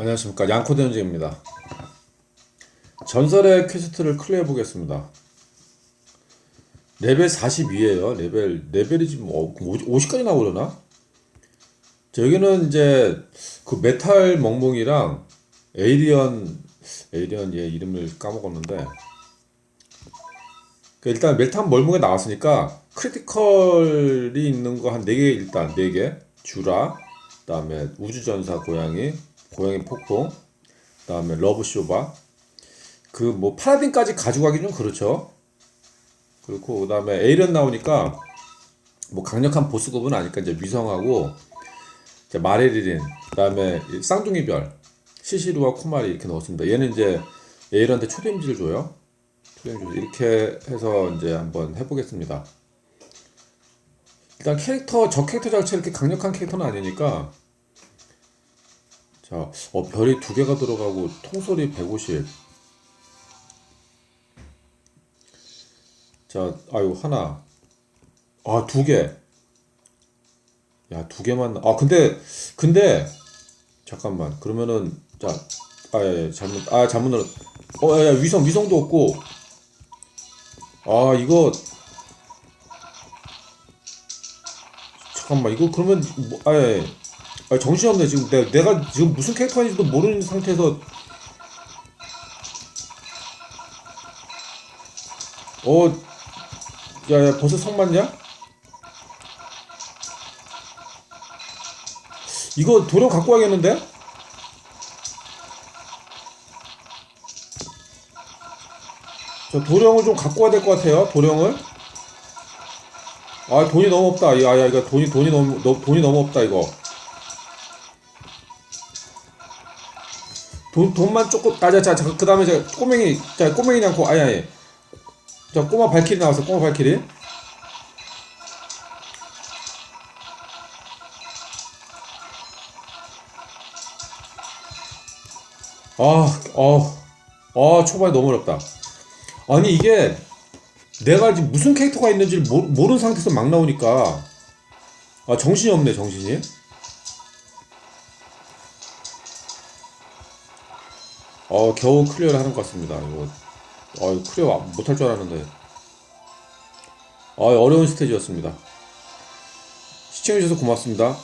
안녕하십니까 양코드 현재입니다. 전설의 퀘스트를 클리어해 보겠습니다. 레벨 42예요. 레벨 레벨이 지금 50까지 나오려나? 자, 여기는 이제 그 메탈 멍멍이랑 에이리언 에이리언 얘 이름을 까먹었는데 그 일단 메탈 멍멍이 나왔으니까 크리티컬이 있는 거 한 4개 일단 4개 주라 그 다음에 우주전사 고양이 고양이 폭풍 그다음에 러브 쇼바. 그 뭐 파라딘까지 가져가기 좀 그렇죠. 그렇고 그 다음에 에이런 나오니까 뭐 강력한 보스급은 아니까 이제 위성하고 이제 마레리린 그 다음에 이 쌍둥이별 시시루와 쿠마리 이렇게 넣었습니다. 얘는 이제 에이런한테 초대임지를 줘요. 초대임지 이렇게 해서 이제 한번 해보겠습니다. 일단 캐릭터 저 캐릭터 자체 이렇게 강력한 캐릭터는 아니니까 자, 어, 별이 두 개가 들어가고 통솔이 150. 자, 아유 하나. 아, 두 개. 야, 두 개만. 아, 근데 근데 잠깐만. 그러면은 자, 아, 예, 예, 잘못 아, 잘못. 어, 야, 야, 위성 위성도 없고. 아, 이거 잠깐만. 이거 그러면 뭐, 아, 예. 예. 아, 정신없네 지금 내가, 내가 지금 무슨 캐릭터인지도 모르는 상태에서 어 야야 벌써 성 맞냐? 이거 도령 갖고 와야겠는데? 저 도령을 좀 갖고 와야 될 것 같아요 도령을 아 돈이 너무 없다 야야 이거 돈이 돈이 너무 너, 돈이 너무 없다 이거 돈, 돈만 조금, 아, 자, 자, 자, 그 다음에 저 꼬맹이, 자, 꼬맹이 않고, 아니, 아니. 자, 꼬마 발키리 나왔어, 꼬마 발키리. 아, 어, 아, 초반에 너무 어렵다. 아니, 이게, 내가 지금 무슨 캐릭터가 있는지를 모르, 모르는 상태에서 막 나오니까, 아, 정신이 없네, 정신이. 어, 겨우 클리어를 하는 것 같습니다. 이거, 어, 클리어 못할 줄 알았는데. 어, 어려운 스테이지였습니다. 시청해주셔서 고맙습니다.